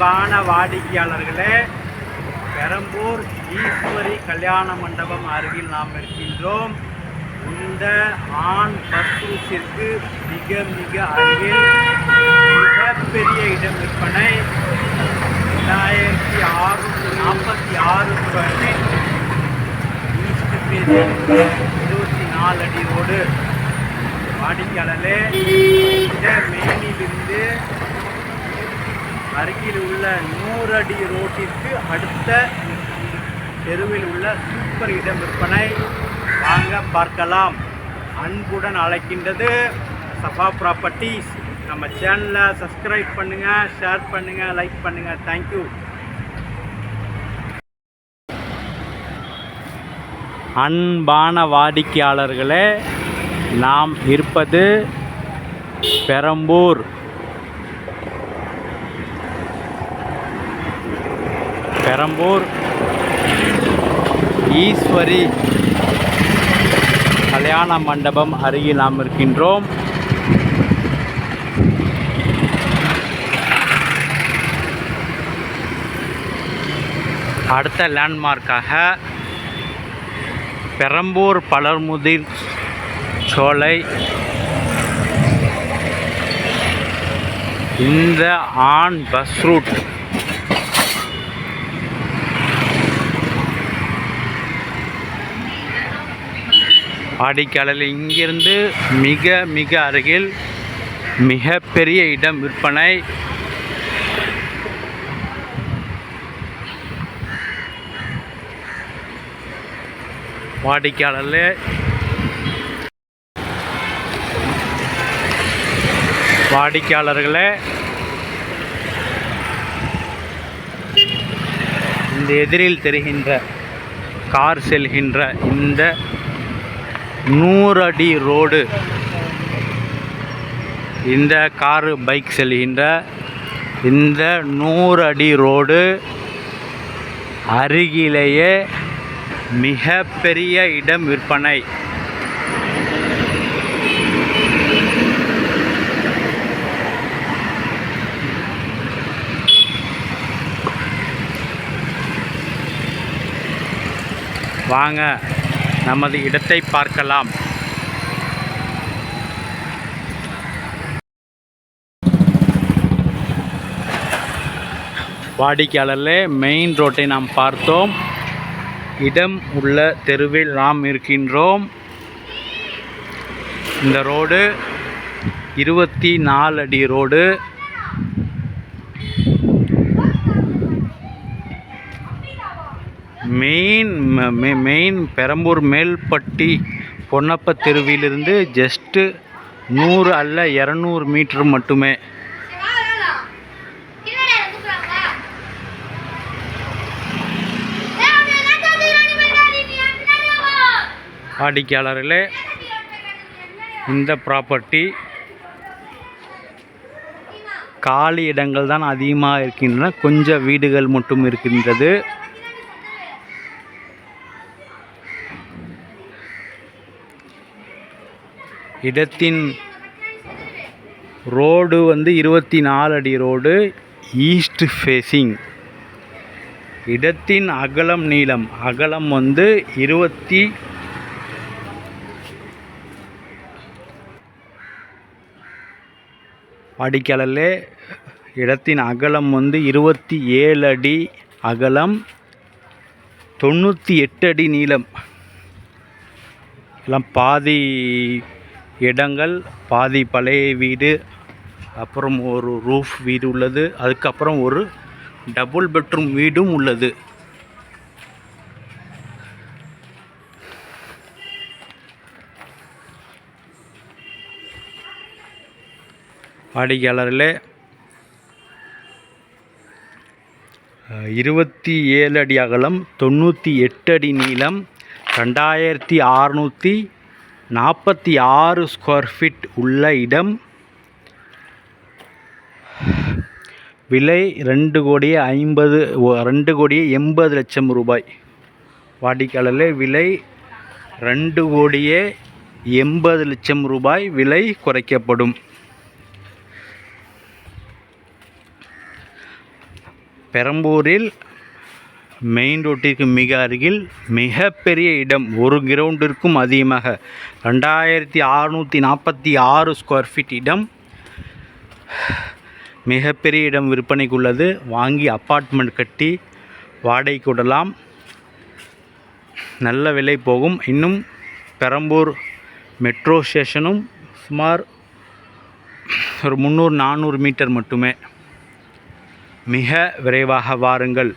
அன்பான வாடிக்கையாளர்களே பெரம்பூர் ஈஸ்வரி கல்யாண மண்டபம் அருகில் நாம் இருக்கின்றோம். இந்த ஆண் பஸ்ரூட்டிற்கு மிக மிக அருகில் மிகப்பெரிய இடம் விற்பனை. ரெண்டாயிரத்தி ஆறுநூற்றி நாற்பத்தி ஆறு ஸ்கொயர் ஈஸ்ட் இருபத்தி நாலு அடி ரோடு. வாடிக்கையாளர்களே இந்த மெயினிலிருந்து அருகில் உள்ள நூறு அடி ரோட்டிற்கு அடுத்த தெருவில் உள்ள சூப்பர் இடம் விற்பனை. வாங்க பார்க்கலாம். அன்புடன் அழைக்கின்றது சஃபா ப்ராப்பர்ட்டிஸ் நம்ம சேனலை சப்ஸ்கிரைப் பண்ணுங்கள் ஷேர் பண்ணுங்கள் லைக் பண்ணுங்கள் தேங்க்யூ அன்பான வாடிக்கையாளர்களே நாம் இருப்பது பெரம்பூர். பெரம்பூர் ஈஸ்வரி கல்யாண மண்டபம் அருகில் நாம் இருக்கின்றோம். அடுத்த லேண்ட்மார்க்காக பெரம்பூர் பலர்முதிர் சோலை. இந்த ஆண் பஸ் ரூட் வாடிக்கையாளர் இங்கிருந்து மிக மிக அருகில் மிகப்பெரிய இடம் விற்பனை. வாடிக்கையாளர்களே. வாடிக்கையாளர்களே. இந்த எதிரில் தெரிகின்ற கார் செல்கின்ற இந்த நூறு அடி ரோடு. இந்த காரு பைக் செல்கின்ற இந்த நூறு அடி ரோடு அருகிலேயே மிகப்பெரிய இடம் விற்பனை. வாங்க. நமது இடத்தை பார்க்கலாம். வாடிக்கையாளர்களே மெயின் ரோட்டை நாம் பார்த்தோம். இடம் உள்ள தெருவில் நாம் இருக்கின்றோம். இந்த ரோடு இருபத்தி நாலு அடி road main main Perambur Melpatti Ponnappa தெருவிலிருந்து just நூறு அல்ல இரநூறு மீட்டர் மட்டுமே. வாடிக்கையாளர்களே இந்த ப்ராப்பர்ட்டி காலி இடங்கள் தான் அதிகமாக இருக்கின்றன. கொஞ்சம் வீடுகள் மட்டும் இருக்கின்றது. இடத்தின் ரோடு வந்து இருபத்தி நாலு அடி ரோடு ஈஸ்ட் ஃபேஸிங் இடத்தின் அகலம் நீளம் அகலம் வந்து இருபத்தி வாடிக்கையாளர்களே இடத்தின் அகலம் வந்து இருபத்தி ஏழு அடி அகலம் தொண்ணூற்றி எட்டு அடி நீளம். எல்லாம் பாதி இடங்கள் பாதி பழைய வீடு அப்புறம் ஒரு ரூஃப் வீடு உள்ளது. அதுக்கப்புறம் ஒரு டபுள் பெட்ரூம் வீடும் உள்ளது. வாடிக்கையாளர்களே இருபத்தி ஏழு அடி அகலம் தொண்ணூற்றி எட்டு அடி நீளம் ரெண்டாயிரத்தி அறநூற்றி நாற்பத்தி ஆறு ஸ்கொயர் ஃபீட் உள்ள இடம். விலை ரெண்டு கோடியே ஐம்பது ரெண்டு கோடியே எண்பது லட்சம் ரூபாய். வாடிக்கையாளர்களே விலை ரெண்டு கோடியே எண்பது லட்சம் ரூபாய். விலை குறைக்கப்படும். பெரம்பூரில் மெயின் ரோட்டிற்கு மிக அருகில் மிகப்பெரிய இடம் ஒரு கிரவுண்டிற்கும் அதிகமாக. ரெண்டாயிரத்தி அறுநூற்றி நாற்பத்தி ஆறு ஸ்கொயர் ஃபீட் இடம். மிகப்பெரிய இடம் விற்பனைக்கு உள்ளது. வாங்கி அப்பார்ட்மெண்ட் கட்டி வாடகைக்கு விடலாம். நல்ல விலை போகும். இன்னும் பெரம்பூர் மெட்ரோ ஸ்டேஷனும் சுமார் ஒரு முந்நூறு நானூறு மீட்டர் மட்டுமே. மிக விரைவாக வாருங்கள்.